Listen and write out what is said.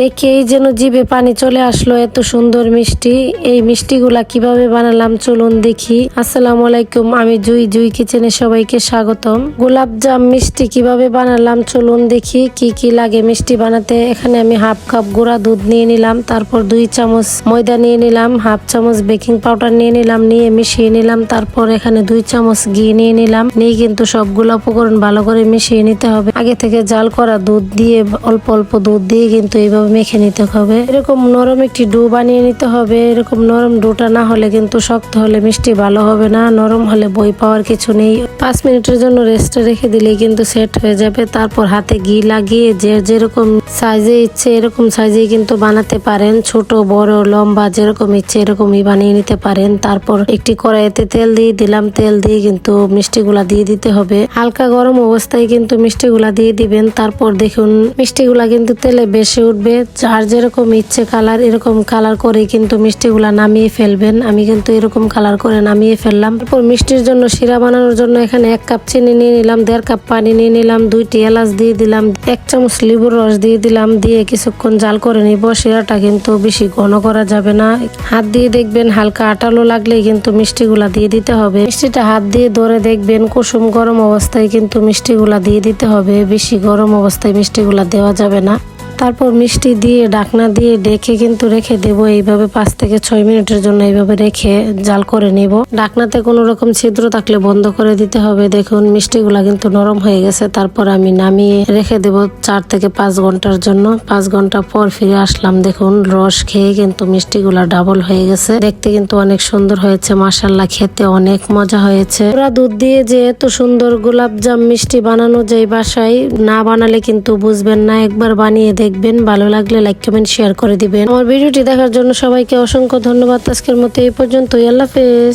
দেখেই যেন জিভে পানি চলে আসলো, এত সুন্দর মিষ্টি। এই মিষ্টিগুলা কীভাবে বানালাম চলুন দেখি। আসসালামু আলাইকুম, আমি জুই জুই কিচেনে সবাইকে স্বাগতম। গোলাপ জাম মিষ্টি কীভাবে বানালাম চলুন দেখি, কি কি লাগে মিষ্টি বানাতে। এখানে আমি হাফ কাপ গুঁড়া দুধ নিয়ে নিলাম, তারপর দুই চামচ ময়দা নিয়ে নিলাম, হাফ চামচ বেকিং পাউডার নিয়ে নিলাম, নিয়ে মিশিয়ে নিলাম, তারপর এখানে দুই চামচ ঘি নিয়ে নিলাম। নিয়ে কিন্তু সবগুলো উপকরণ ভালো করে মিশিয়ে নিতে হবে। আগে থেকে জাল করা দুধ দিয়ে, অল্প অল্প দুধ দিয়ে কিন্তু এইভাবে মেখে নিতে হবে। এরকম নরম একটি ডো বানিয়ে নিতে হবে। এরকম নরম ডোটা না হলে কিন্তু শক্ত হলে মিষ্টি ভালো হবে না। নরম হলে বই পাওয়ার কিছু নেই। পাঁচ মিনিটের জন্য রেস্টে রেখে দিলেই কিন্তু সেট হয়ে যাবে। তারপর হাতে ঘি লাগিয়ে যে যেরকম সাইজে ইচ্ছে এরকম সাইজে কিন্তু বানাতে পারেন। ছোট, বড়, লম্বা যেরকম ইচ্ছে এরকমই বানিয়ে নিতে পারেন। তারপর একটি কড়াইতে তেল দিয়ে দিলাম। তেল দিয়ে কিন্তু মিষ্টিগুলা দিয়ে দিতে হবে। হালকা গরম অবস্থায় কিন্তু মিষ্টিগুলা দিয়ে দিবেন। তারপর দেখুন, মিষ্টিগুলা কিন্তু তেলে বেশি উঠবে যার যেরকম ইচ্ছে কালার, এরকম কালার করে কিন্তু মিষ্টিগুলা নামিয়ে ফেলবেন। আমি কিন্তু এরকম কালার করে নামিয়ে ফেললাম। তারপর মিষ্টির জন্য শিরা বানানোর জন্য এখানে এক কাপ চিনি নিয়ে নিলাম, দেড় কাপ পানি নিয়ে নিলাম, দুইটি এলাচ দিয়ে দিলাম, এক চামচ লেবুর রস দিয়ে দিলাম, দিয়ে কিছুক্ষণ জাল করে নিব। শিরাটা কিন্তু বেশি ঘন করা যাবে না। হাত দিয়ে দেখবেন হালকা আটালো লাগলে কিন্তু মিষ্টিগুলা দিয়ে দিতে হবে। মিষ্টিটা হাত দিয়ে ধরে দেখবেন কুসুম গরম অবস্থায় কিন্তু মিষ্টিগুলা দিয়ে দিতে হবে। বেশি গরম অবস্থায় মিষ্টিগুলা দেওয়া যাবে না। তারপর মিষ্টি দিয়ে, ডাকনা দিয়ে ডেকে কিন্তু রেখে দেব। এইভাবে পাঁচ থেকে ছয় মিনিটের জন্য এইভাবে রেখে জাল করে নিব। ডাকনাতে কোনো রকম ছিদ্র থাকলে বন্ধ করে দিতে হবে। দেখুন, মিষ্টিগুলা কিন্তু নরম হয়ে গেছে। তারপর আমি নামিয়ে রেখে দেব চার থেকে পাঁচ ঘণ্টার জন্য। পাঁচ ঘণ্টা পর ফিরে আসলাম। দেখুন, রস খেয়ে কিন্তু মিষ্টিগুলা ডাবল হয়ে গেছে। দেখতে কিন্তু অনেক সুন্দর হয়েছে। মাসাল্লাহ খেতে অনেক মজা হয়েছে। ওরা দুধ দিয়ে যে এত সুন্দর গোলাপ জাম মিষ্টি বানানো যায় বাসায়, না বানালে কিন্তু বুঝবেন না। একবার বানিয়ে দেখবেন, ভালো লাগলে লাইক কমেন্ট শেয়ার করে দিবেন। আমার ভিডিওটি দেখার জন্য সবাইকে অসংখ্য ধন্যবাদ। আজকের মতো এই পর্যন্তই। আল্লাহ হাফেজ।